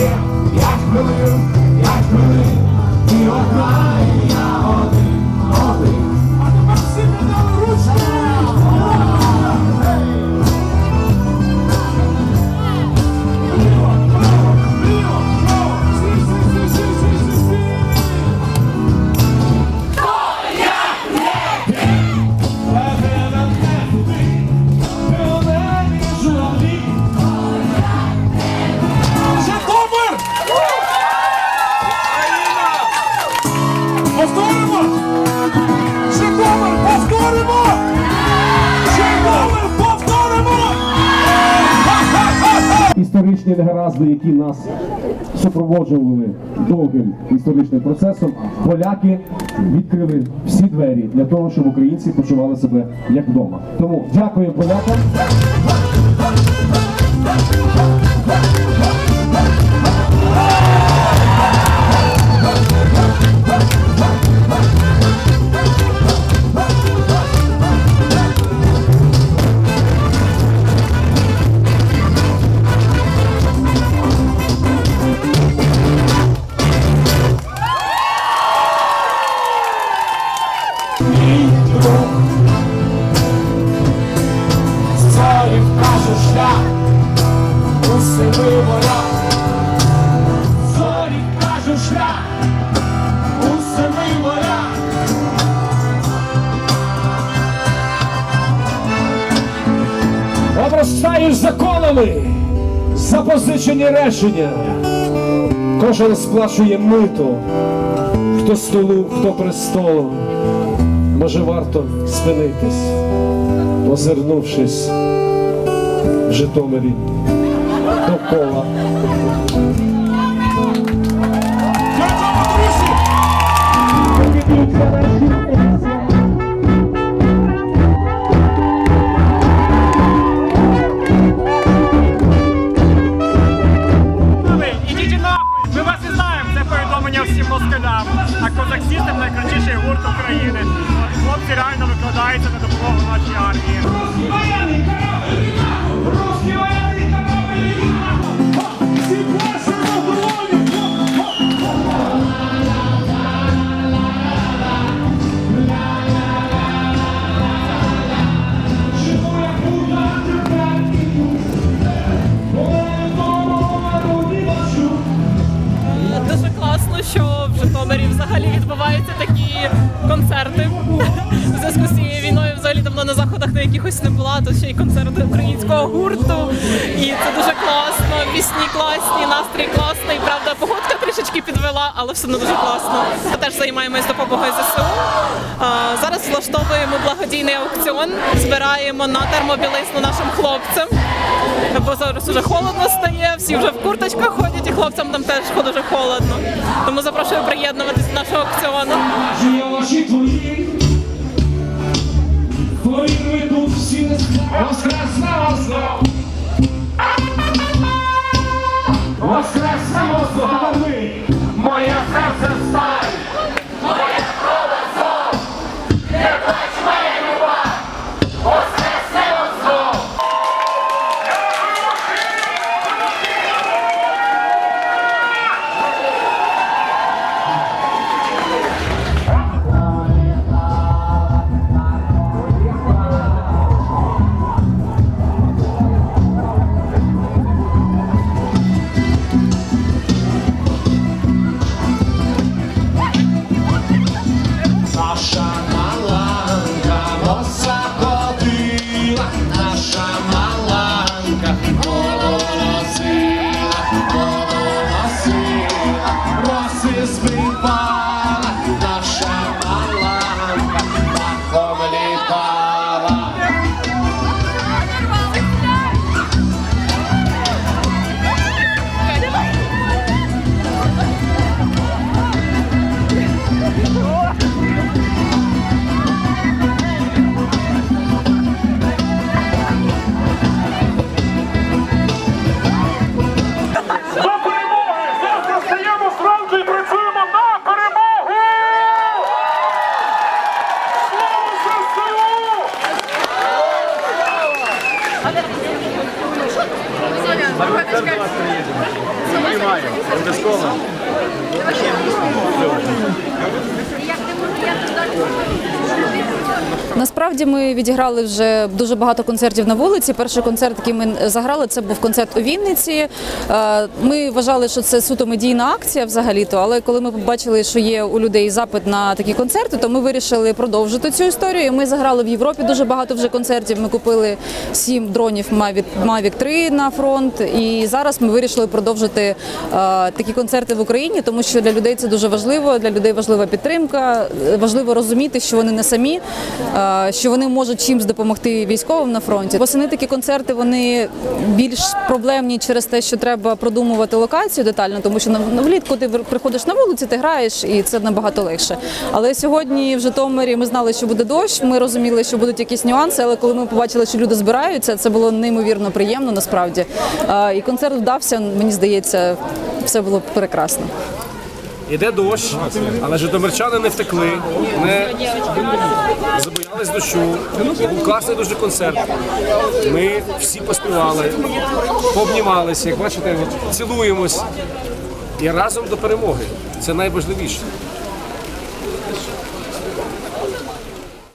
I believe. I Yaşmalıyım, We are var історичні негаразди, які нас супроводжували довгим історичним процесом, поляки відкрили всі двері для того, щоб українці почували себе як вдома. Тому дякую полякам. Зорі шлях у семи морях. Зорі вкажу шлях у семи морях. Обростаєш законами, запозичені речення. Кожен сплачує мито, хто столу, хто престолом. Може варто спинитись, озирнувшись в Житомирі довкола. А козак Сістем гурт України. Хлопці реально викладаються на допомогу нашій армії. Що в Житомирі взагалі відбуваються такі концерти. У зв'язку з цією війною взагалі давно на заходах на якихось не була, то ще й концерти українського гурту. І це дуже класно. Пісні класні, настрій класний. Правда, погодка трішечки підвела, але все одно дуже класно. Ми теж займаємось допомогою ЗСУ. Зараз влаштовуємо благодійний аукціон, збираємо на термобілизну нашим хлопцям. Бо зараз уже холодно стає, всі вже в курточках ходять, і хлопцям там теж дуже холодно. Тому запрошую приєднуватись до нашого аукціону. Жиє очі вас приїдемо. Обов'язково. Насправді ми відіграли вже дуже багато концертів на вулиці. Перший концерт, який ми заграли, це був концерт у Вінниці. Е, Ми вважали, що це суто медійна акція взагалі-то, але коли ми побачили, що є у людей запит на такі концерти, то ми вирішили продовжити цю історію. Ми заграли в Європі дуже багато вже концертів. Ми купили сім дронів Mavic, Mavic 3 на фронт. І зараз ми вирішили продовжити е, такі концерти в Україні, тому що для людей це дуже важливо. Для людей важлива підтримка. е, Важливо розуміти, що вони не самі, що вони можуть чимось допомогти військовим на фронті. Восени такі концерти вони більш проблемні через те, що треба продумувати локацію детально, тому що влітку ти приходиш на вулиці, ти граєш, і це набагато легше. Але сьогодні в Житомирі ми знали, що буде дощ. Ми розуміли, що будуть якісь нюанси. Але коли ми побачили, що люди збираються, це було неймовірно приємно насправді. І концерт вдався. Мені здається, все було прекрасно. Іде дощ, але житомирчани не втекли, не забоялись дощу. Був класний дуже концерт. Ми всі поспівали, пообнімалися, як бачите, цілуємось. І разом до перемоги. Це найважливіше.